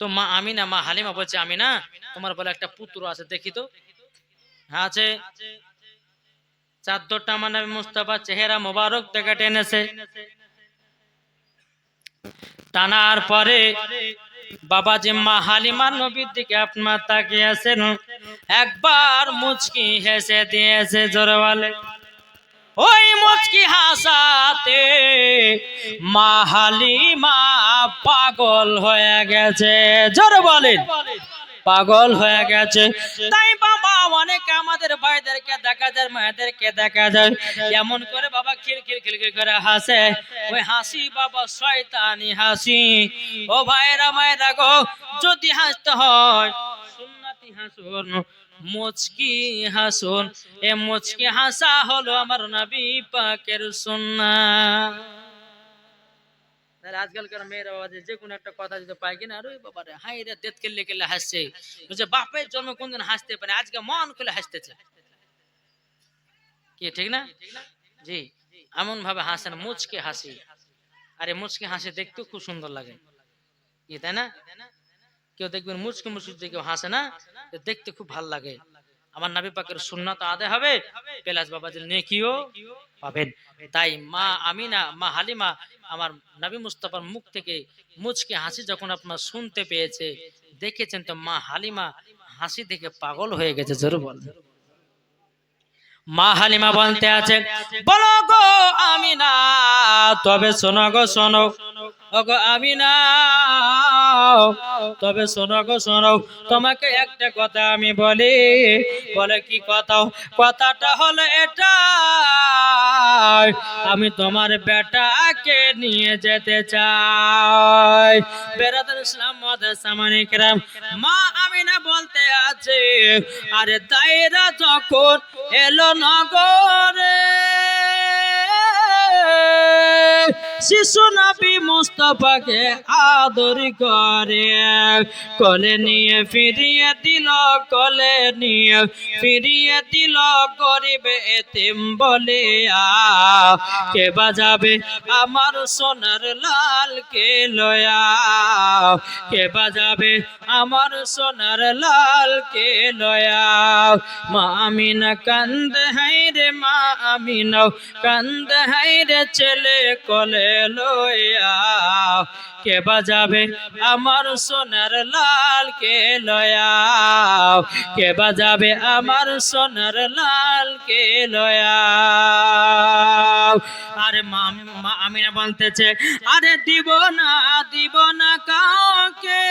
তো মা আমিনা, মা হালিমা বলছে, আমিনা, তোমার বলে একটা পুত্র আছে, দেখি তো। হ্যাঁ আছে। চাদরটা আমার নবী মুস্তাফা, চেহারা মোবারক থেকে টেনেছে। টানার পরে বাবাজি, মা হালিমার নবীর দিকে আপনার তাকিয়ে আছেন। একবার মুচকি হেসে দিয়েছে জোরে বলে ওই মুচকি হাসাতে মাহালিমা পাগল হয়ে গেছে। জোরে বলেন। পাগল হয়ে গেছে। তাই বাবা অনেক আমাদের ভাইদেরকে দেখা যায়, মায়েদেরকে দেখা যায়। এমন করে বাবা খিল খিল খিল খিল করে হাসে। ওই হাসি বাবা শয়তানি হাসি। ও ভাইরা মায়েরা গো, যদি হাসতে হয়, সুন্নাতি হাসুন। মুচকি হাসুন। এ মুচকি হাসা হলো আমার নবী পাকের তাহলে আজকালকার মেয়েরা বাবা যে কোনো একটা কথা যদি পায় কিনা, আরে বাবা রে হাই রে, দেত কেলে কেলে হাসছে। বলছে, বাপের জন্ম কোনদিন হাসতে পারে? আজকে মন খুলে হাসতেছে। কি, ঠিক না? জি এমন ভাবে হাসেন, মুচকে হাসি। আরে মুচকে হাসি দেখতেও খুব সুন্দর লাগে। কি, তাই না? কেউ দেখবেন মুচকে মুচকে কেউ হাসে না দেখতে খুব ভালো লাগে। আমার নবী পাকের সুন্নাত আদায় হবে পেলাস বাবাজির নেকিও পাবেন। তাই মা আমিনা, মা হালিমা, আমার নবী মুস্তাফার মুখ থেকে মুচকে হাসি যখন আপনার শুনতে পেয়েছে, দেখেছেন তো মা হালিমা হাসি দেখে পাগল হয়ে গেছে, জোরে বল। মা হালিমা বলতে আছেন বলো গো আমিনা, তবে শোনো গো, শোনো। ওগো আমিনা তবে শোনো গো, শোনো, তোমাকে একটা কথা আমি বলি, বলে কি কথা? কথাটা হলো এটা আমি তোমার বেটাকে নিয়ে যেতে চাই। বেরাদার ইসলাম মাদার সামানিকরাম মা আমি না বলতে আছে, আরে দায়রা যখন এলো নগরে শিশু নবী মুস্তফাকে আদর করে। কলে নিয়ে, ফিরিয়ে দিল, কলে নিয়ে, ফিরিয়ে দিল গরিবে এতিম বলে কে বাজাবে আমার সোনার লাল কে লয়া কে বাজাবে আমার সোনার লাল কে লয়া মা আমিনা কান্দ হাই রে মা আমিনা কান্দ হাই রে ছেলে কলে লয়া কে বাজাবে আমার সোনার লাল কে লয়া? কে বাজাবে আমার সোনার লাল কে লয়া? আরে মা, আমিনা বলতেছে, আরে দিব না দিব না কাউকে।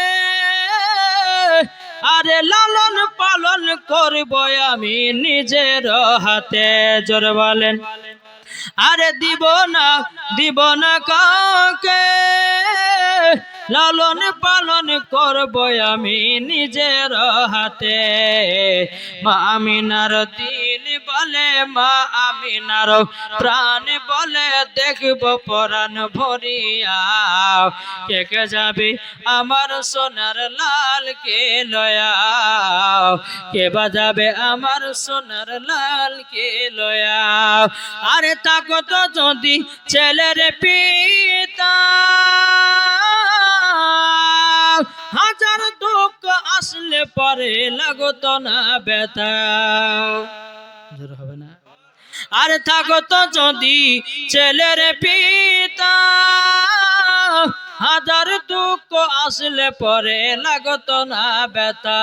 আরে লালন পালন করব আমি নিজের হাতে, জোর বলেন। আরে দিব না দিব না কাউকে। লালন পালন করব আমি নিজের হাতে। মা আমিনার দিল বলে, মা আমিনার প্রাণ বলে, দেখব পরাণ ভরিয়া। কে কে যাবে আমার সোনার লাল কে লয়া কে বাজাবে আমার সোনার লাল কে লয়া আরে তাকো তো যদি ছেলের পিতা। হাজার দুঃখ আসলে পরে লাগত না ব্যথা। হবে না। আর থাকো তো যদি ছেলের পিতা। হাজার দুঃখ আসলে পরে লাগত না ব্যথা।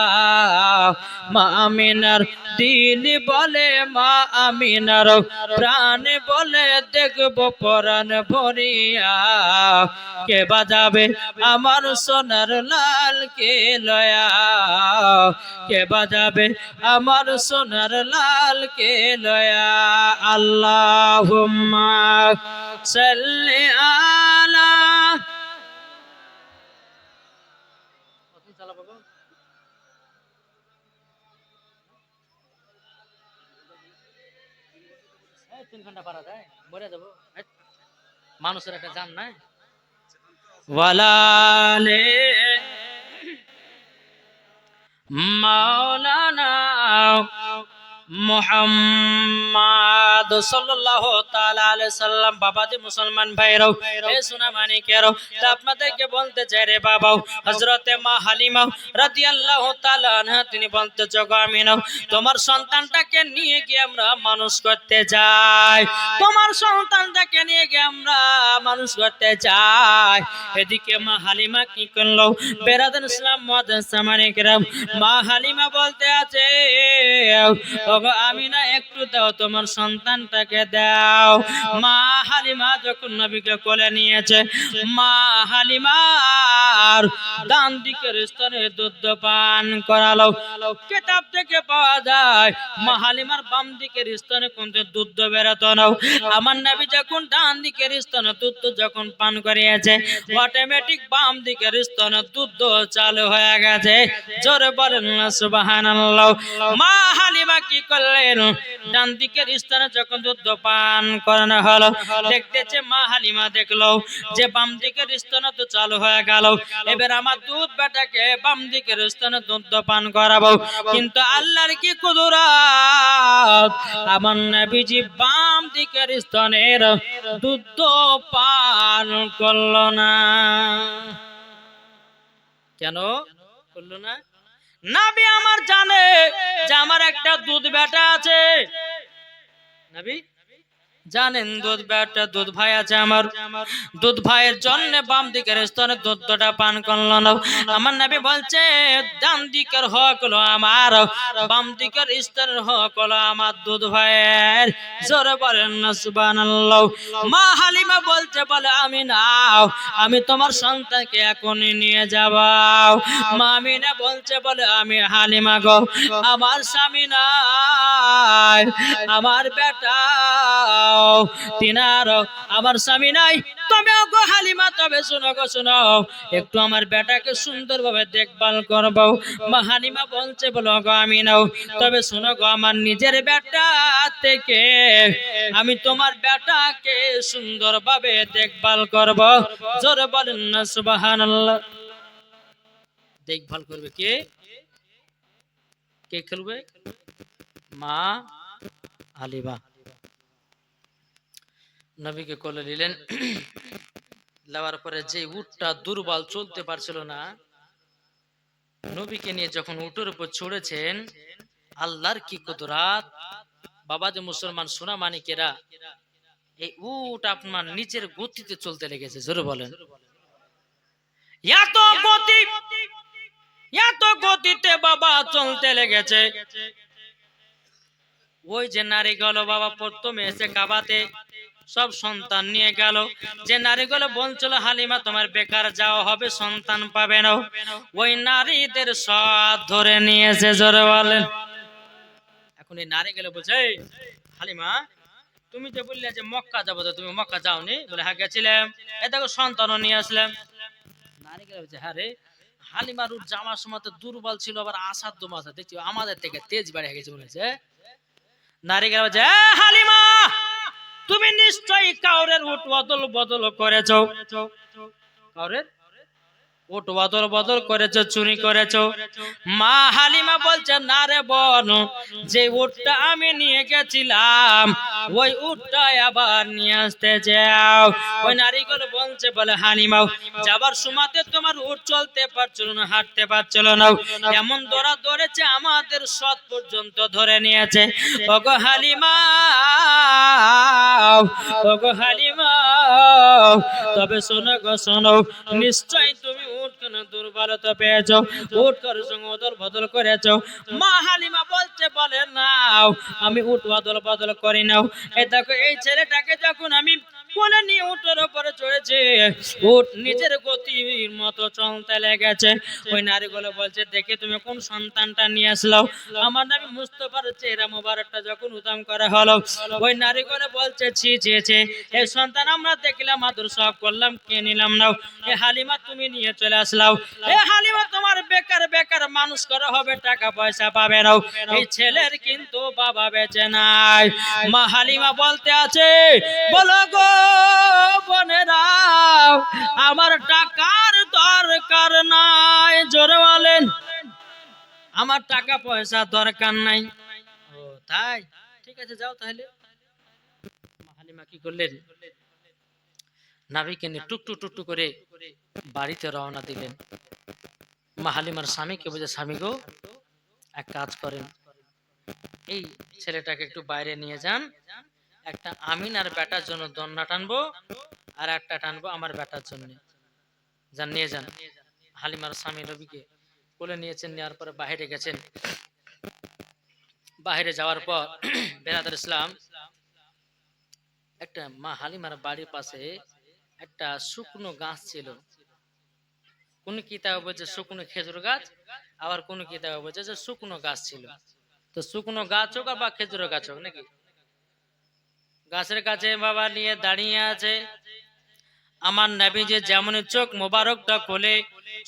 মা আমিনার দিল বলে, মা আমিনার প্রাণ বলে, দেখব পরাণ ভরিয়া। কে বাজাবে আমার সোনার লাল কে লয়া? কে বাজাবে আমার সোনার লাল কে লয়া? আল্লাহ সাল্লি আলা ঘণ্টা পারা যায় মরে যাব। মানুষের একটা জান নাই। ওয়ালালে মাওলানা মোহাম্মদ সাল্লাল্লাহু তাআলা আলাইহি সাল্লাম মুসলমান ভাইরাও এ তা আপনাদেরকে বলতে চাই রে হযরতে মা হালিমা রাদিয়াল্লাহু তাআলা তিনি বলতে আমিনাও, তোমার সন্তানটাকে নিয়ে গিয়ে আমরা মানুষ করতে চাই, তোমার সন্তানটাকে নিয়ে গিয়ে আমরা মানুষ করতে চাই। এদিকে মা হালিমা কি করল? বেরাদান ইসলাম সামানিকরাম মা হালিমা বলতে আছে ওগো আমিনা একটু দাও, তোমার সন্তানটাকে দাও। মা হালিমা যখন নবীকে কোলে নিয়েছে, মা হালিমার ডান দিকের স্তনে দুধ পান করালো। কিতাব থেকে পাওয়া যায়, মা হালিমার বাম দিকের স্তনে কিন্তু দুধ বেরোতো না। আমার নবী যখন ডান দিকের স্তনে দুধ যখন পান করিয়েছে অটোমেটিক বাম দিকের স্তনে দুধ চালু হয়ে গেছে। জোরে বলেন না মা হালিমা কি করলেন। ডান দিকের স্থানে যখন দুধ পান করানো হলো, দেখতেছে মা হালিমা দেখল যে বাম দিকের স্থানে তো চালু হয়ে গেল। এবার আমার দুধ বেটাকে বাম দিকের স্থানে দুধ পান করাবো। কিন্তু আল্লাহর কি কুদরাত? আমার নবীজি বাম দিকের স্তনের দুধ পান করল না। কেন? করল না? নাবি আমার জানে যে আমার একটা দুধ বেটা আছে। নাবি? জানেন, দুধ বেটা দুধ ভাই আছে আমার। দুধ ভাইয়ের জন্য বাম দিকের স্তনে দুধটা পান করল না। আমার নাবি বলছে, ডান দিকের হক হলো আমার, বাম দিকের স্তনের হক হলো আমার দুধ ভাইয়ের। জোরে বলেন না, সুবহানাল্লাহ। মা হালিমা বলছে, বলে, আমি নাও, আমি তোমার সন্তানকে এখনই নিয়ে যাব। মা আমিনা বলছে, বলে, আমি হালিমা গো, আমার স্বামী নাই, আমার বেটা আমার স্বামী নাই তবে গো হালিমা, তবে গো একটু আমার বেটাকে দেখভাল করব। মা বলছে, বলো গো, আমি নাও। তবে গো, আমার নিজের বেটা থেকে আমি তোমার বেটাকে দেখভাল করব। জোরে বলেন না দেখভাল করবে কে? কে খেলবে? মা আলিবা নবীকে কোলে নিলেন। নেওয়ার পরে যে উটটা দুর্বল চলতে পারছিল না, নবীকে নিয়ে যখন উটের উপর চড়েছেন, আল্লাহর কি কুদরাত? বাবা যে মুসলমান সোনা মানিকেরা এই উট আপনার নিচের গতিতে চলতে লেগেছে, জোরে বলেন। এত গতি, এত গতিতে বাবা চলতে লেগেছে। ওই যে নারী গেল বাবা প্রথমে এসে কাবাতে সব সন্তান নিয়ে গেল। যে নারীগুলো বলছিল হালিমা তোমার বেকার যাওয়া হবে সন্তান পাবে না। ওই নারীদের সব ধরে নিয়েছে জোরে বলেন। এখন এই নারীগুলো বলছে "এই, হালিমা তুমি যে বললে যে মক্কা যাব তো তুমি মক্কা যাওনি? বলে হ্যাঁ গেছিলাম। এ দেখো সন্তানও নিয়ে আসলাম। নারীগুলো বলছে হ্যাঁ রে হালিমার উঠ জামার সময় তো দুর্বল ছিল আবার আসার দু মাসা দেখছি আমাদের থেকে তেজ বেড়ে গেছে বলেছে। নারীগুলো বলছে "এ, হালিমা তুমি নিশ্চয়ই কাউরের উঠ বদল বদল করেছ। কাউরের উট বদল বদল করেছ, চুরি করেছ। মা হালিমা বলছে, না রে যে আমি নিয়ে গেছিলাম, ওই আবার নিয়ে আসতে যাও। ওই বলছে, বলে যাবার সময়তে তোমার উট চলতে পারছিল না, হাঁটতে পারছিল না। এমন দৌড়া ধরেছে, আমাদের সৎ পর্যন্ত ধরে নিয়েছে। ওগো হালিমা ওগো হালিমা, তবে শোনো গো, শোনো নিশ্চয় তুমি উঠ কেন দুর্বলতা পেয়েছ উঠ সঙ্গে অদল বদল করেছ। মা হালিমা বলছে, বলে নাও, আমি উঠ বদল বদল করি নাও। এই দেখো, এই ছেলেটাকে যখন আমি নিয়ে উটের উপরে চড়েছে। উট নিজের গতির মতো চলতে লেগেছে। ওই নারীগুলো বলছে, দেখে তুমি কোন সন্তানটা নিয়ে আমার নামে মোবারকটা যখন উদাম করা হলো, ওই নারীগুলো বলছে, ছি সন্তান আমরা দেখলাম সব করলাম, কে নিলাম এ হালিমা, তুমি নিয়ে চলে আসলাও এ হালিমা, তোমার বেকার বেকার মানুষ করা হবে, টাকা পয়সা পাবে নাও এই ছেলের কিন্তু বাবা বেঁচে নাই। মা হালিমা বলতে আছে, বলো গো আমার টাকার দরকার নাই, জোরে বলেন। আমার টাকা পয়সা দরকার নাই। ও, তাই? ঠিক আছে, যাও তাহলে। হালিমা কি করলেন? নিয়ে টুকটু টুকটু করে বাড়িতে রওনা দিলেন। মা হালিমার স্বামীকে বুঝে স্বামী গো, এক কাজ করেন। এই ছেলেটাকে একটু বাইরে নিয়ে যান। একটা আমিন আর বেটার জন্য দন্না টানবো আর একটা টানবো আমার বেটার জন্য। যান, নিয়ে যান। হালিমার স্বামী নবীকে কোলে নিয়েছেন, নেওয়ার পরে বাইরে গেছেন। বাইরে যাওয়ার পর বেরাদার ইসলাম একটা মা হালিমার বাড়ির পাশে একটা শুকনো গাছ ছিল। কোন কিতাবে বলছে শুকনো খেজুর গাছ? আবার কোন কিতাবে বলছে যে শুকনো গাছ ছিল। তো শুকনো গাছ হোক বা খেজুর গাছ হোক, নাকি? গাছের কাছে বাবা নিয়ে দাঁড়িয়ে আছে। আমার নবী যে যেমন চোখ মোবারকটা খোলে,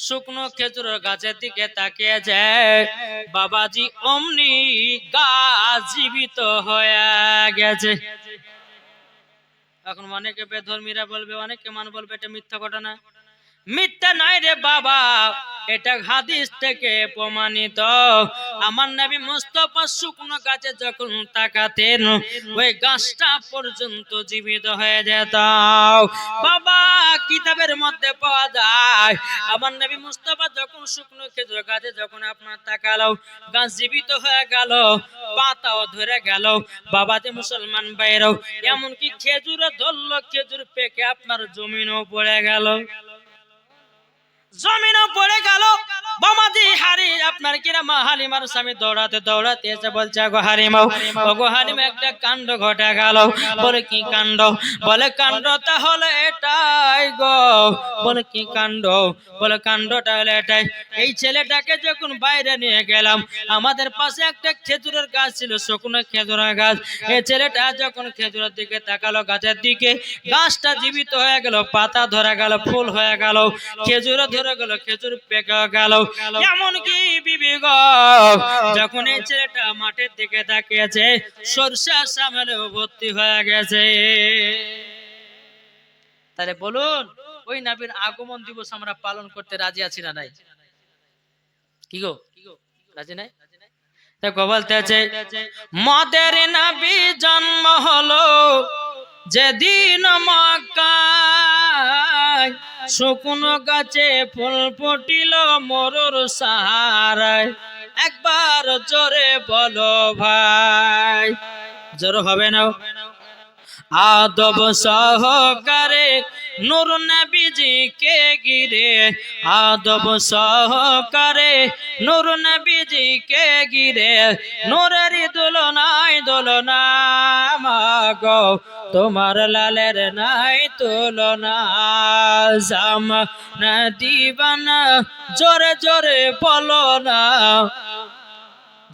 শুকনো খেজুর গাছের দিকে তাকিয়ে যায়। বাবাজি অমনি গাছ জীবিত হয়ে গেছে। এখন অনেকে বেধর্মীরা বলবে, অনেকে মান বলবে, এটা মিথ্যা ঘটনা। মিথ্যা নাই রে বাবা। এটা হাদিস থেকে প্রমাণিত। আমার নবী মুস্তফা শুকনো গাছে যখন তাকাতেন, ওই গাছটা পর্যন্ত জীবিত হয়ে যেত। বাবা, কিতাবের মধ্যে পাওয়া যায়, আমার নবী মুস্তফা যখন শুকনো খেজুর গাছে যখন আপনার তাকালো, গাছ জীবিত হয়ে গেল, পাতাও ধরে গেল। বাবাতে মুসলমান বাইরেও এমনকি খেজুর ধরলো, খেজুর পেকে আপনার জমিনও পড়ে গেল। জমিনও পড়ে গেল। বামাদি হারি, আপনার কিনা মা হালিমার স্বামী দৌড়াতে দৌড়াতে এসে বলছে গো হারিমাও ও গো হারিমা, একটা কাণ্ড ঘটে গেল। বলে, কি কাণ্ড? বলে, কাণ্ড তাহলে এটাই গো। বলে, কি কাণ্ড? বলে কাণ্ডটা হলো এটাই। এই ছেলেটাকে যখন বাইরে নিয়ে গেলাম, আমাদের পাশে একটা খেজুরের গাছ ছিল, শুকনো খেজুরের গাছ। এই ছেলেটা যখন খেজুরের দিকে তাকালো, গাছের দিকে, গাছটা জীবিত হয়ে গেল, পাতা ধরে গেল, ফুল হয়ে গেল খেজুর ধরে গেল, খেজুর পেকে গেল। যখন এই ছেলেটা মাঠের দিকে তাকিয়েছে, সরষা সামনেও ভর্তি হয়ে গেছে। তাহলে বলুন, ওই নাবির আগমন দিবস আমরা পালন করতে রাজি আছি না নাই? কি গো? রাজি নাই? দেখো বলতেছে মদের নাবি জন্ম হলো। যেদিন মক্কায় শুকনো গাছে ফুল ফুটিল, মরুর সাহারায়। একবার জোরে বলো ভাই। জোর হবে না? আদব সহকারে নূর নবীজিকে গিরে আদব সহকারে নূর নবীজিকে গিরে নূরের দোলনায় দোলনা মাগো। তোমার লালের নাই তুলনা জাম না দিবানা জোরে জোরে বলো না।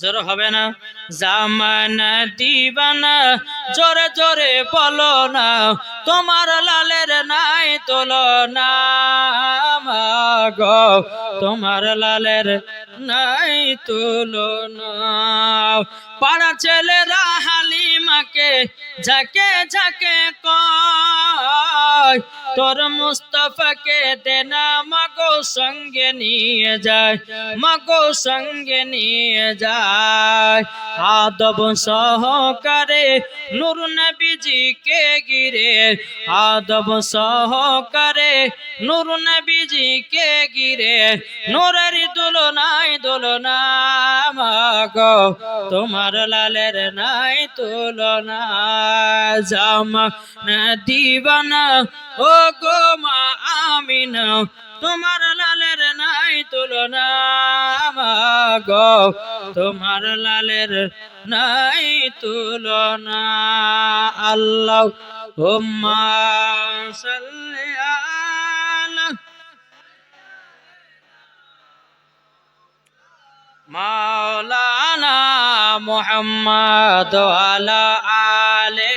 জোর হবে না, জামানা দিবানা, জোরে জোরে বলো না, তোমার লালের নাই তোলো না গো তোমার লালের নাই তুলো না পাড়া ছেলেরা হালিমাকে ঝাঁকে ঝাঁকে কয়, তোর মুস্তফাকে দেনা, মাগো সঙ্গে নিয়ে যায়, মাগো সঙ্গে নিয়ে যায়। আদব সহকারে নূর নবীজিকে গিরে আদব সহকারে নূর নবীজিকে গিরে নূরের তুলনায় তুলনা মাগো তোমার লালের নাই তুলনা, জামা দিবানা ও গো মা আমিনা তোমার লালের নাই তুলনা গো তোমার লালের নাই তুলনা আল্লাহ, হুম্মা সাল্লি আলা মাওলানা মুহাম্মদ আলা আলে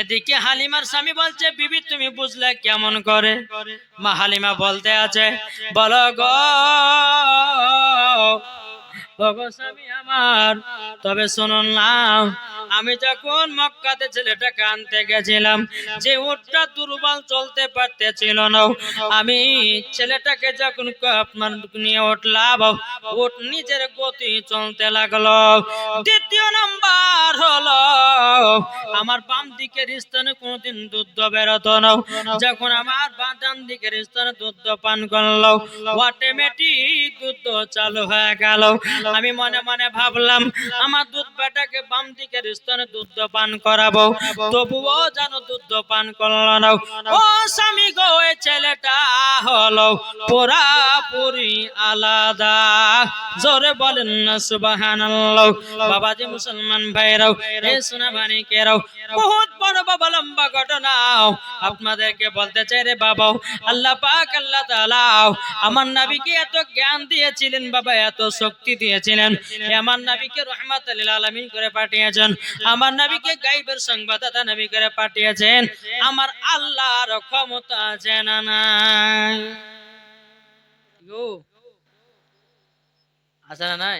এদিকে হালিমার স্বামী বলছে, বিবি, তুমি বুঝলে কেমন করে? মা হালিমা বলতে আছে, বলো গো স্বামী আমার, তবে শুনুন আমি যখন মক্কাতে ছেলেটাকে আনতে গেছিলাম, যে উটটা দুর্বল চলতে পারতেছিল না, আমি ছেলেটাকে যখন আপনার নিয়ে উঠলাম, উট নিজের গতি চলতে লাগল। দ্বিতীয় নাম্বার হলো, আমার বাম দিকের স্থানে কোনোদিন দুধ বেরোতো না। যখন আমার ডান দিকের স্থানে দুধ পান করল অটোমেটিক দুধ চালু হয়ে গেল। আমি মনে মনে ভাবলাম আমার দুধ বেটাকে বাম দিকের স্থানে দুধ পান করাবো তবুও যেন দুধ পান করল না। ও স্বামী গো এ ছেলেটা হলো পুরাপুরি আলাদা। জোরে বলেন না সুবহানাল্লাহ। বাবাজি মুসলমান ভাইরাও এ সোনা মানিকেরাও বহুত বড় ঘটনা। আপনাদেরকে বলতে চাই রে বাবা আল্লাহ পাক, আল্লাহ তাআলা আমার নবীকে এত জ্ঞান দিয়েছিলেন, বাবা এত শক্তি দিয়েছিলেন। আমার নবীকে রহমাতুল আলামিন করে পাঠিয়েছেন, আমার নবীকে গাইবের সংবাদদাতা নবী করে পাঠিয়েছেন, আমার আল্লাহর ক্ষমতা আছে না নাই আছে নাই?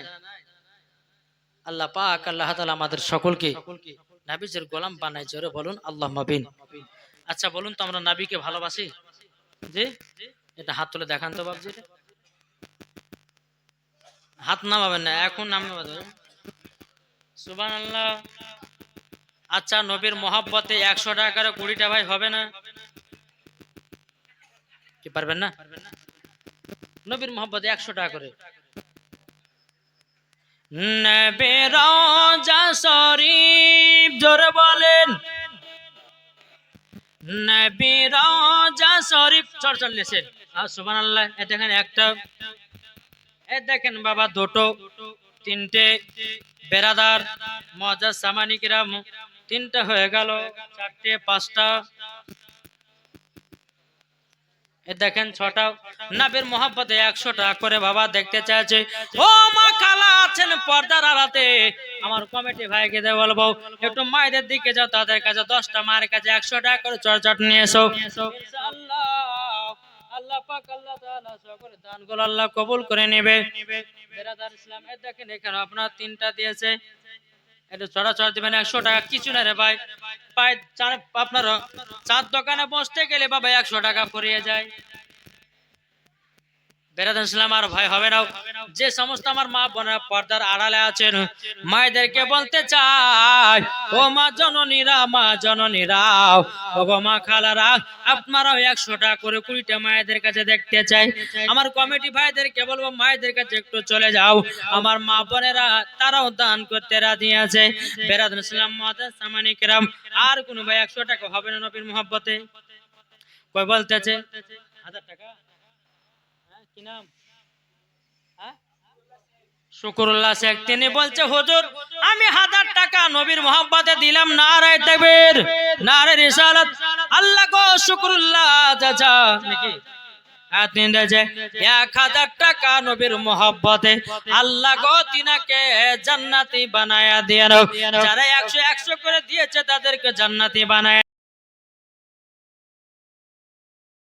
আল্লাহ পাক, আল্লাহ তাআলা আমাদের সকলকে নাবিজের গোলাম বানাই জোরে বলুন আল্লাহ মাবিন আচ্ছা বলুন তো আমরা নাবিকে ভালোবাসি? জি? এটা হাত তুলে দেখান তো বাবজি হাত নামাবেন না, এখন নামাবেন। সুবান আল্লাহ আচ্ছা নবীর মহাব্বতে একশো টাকার কুড়িটা ভাই হবে না? কি পারবেন না? নবীর মহাব্বতে একশো টাকা করে। শরীফ, জোরে বলেন। শরীফ লেসেন। আর সুবহানাল্লাহ, এ দেখেন একটা, এ দেখেন বাবা দুটো, তিনটে বেরাদার মজা সামানিকরা তিনটা হয়ে গেল, চারটে, পাঁচটা দেখেন ছটা নাবের মোহাব্বতে একশো টাকা করে বাবা দেখতে চাইছে। ও মা খালা আছেন পর্দার আড়াতে। আমার কমিটি ভাইকে দিয়ে বলব, একটু মায়েদের দিকে যাও, তাদের কাছে দশটা মায়ের কাছে একশো টাকা করে চটচট নিয়ে এসো। আল্লাহ কবুল করে নেবে। আপনার তিনটা দিয়েছে। একটু চড়াচড় দিবেন, একশো টাকা কিছু না রে ভাই। চার আপনার চার দোকানে বসতে গেলে বাবা একশো টাকা পড়িয়ে যায়। বেরাদান ইসলাম, আর ভয় হবে না। যে সমস্ত আমার মা বোনেরা পর্দার আড়ালে আছেন, মায়েদেরকে বলতে চাই, ও মা জননীরা মা জননীরা, ও মা খালারা, আপনারাও একশো টাকা করে কুড়িটা মায়েদের কাছে দেখতে চাই। আমার কমিটি ভাইদেরকে বলব, মায়েদের কাছে একটু চলে যাও। আমার মা বোনেরা, তারাও দান করতে রাজি আছে। বেরাদুল ইসলাম সামানিকরাম আর কোনো ভাই একশো টাকা হবে না নবীর মোহাব্বতে? কই বলতেছে? হাজার টাকা? কি নাম? হ্যাঁ? শুকুরুল্লাহ শেখ তিনি বলছে হুজুর আমি হাজার টাকা নবীর মোহাম্মতে দিলাম না রায় তাকবীর না রিসালাত। আল্লাহ গো শুকুরুল্লাহ চাচা নাকি? হ্যাঁ, এক হাজার টাকা নবীর মোহাব্বতে। আল্লাহ গো তিনাকে জান্নাতি বানায়া দিয়ে যারা একশো একশো করে দিয়েছে তাদেরকে জান্নাতি বানায়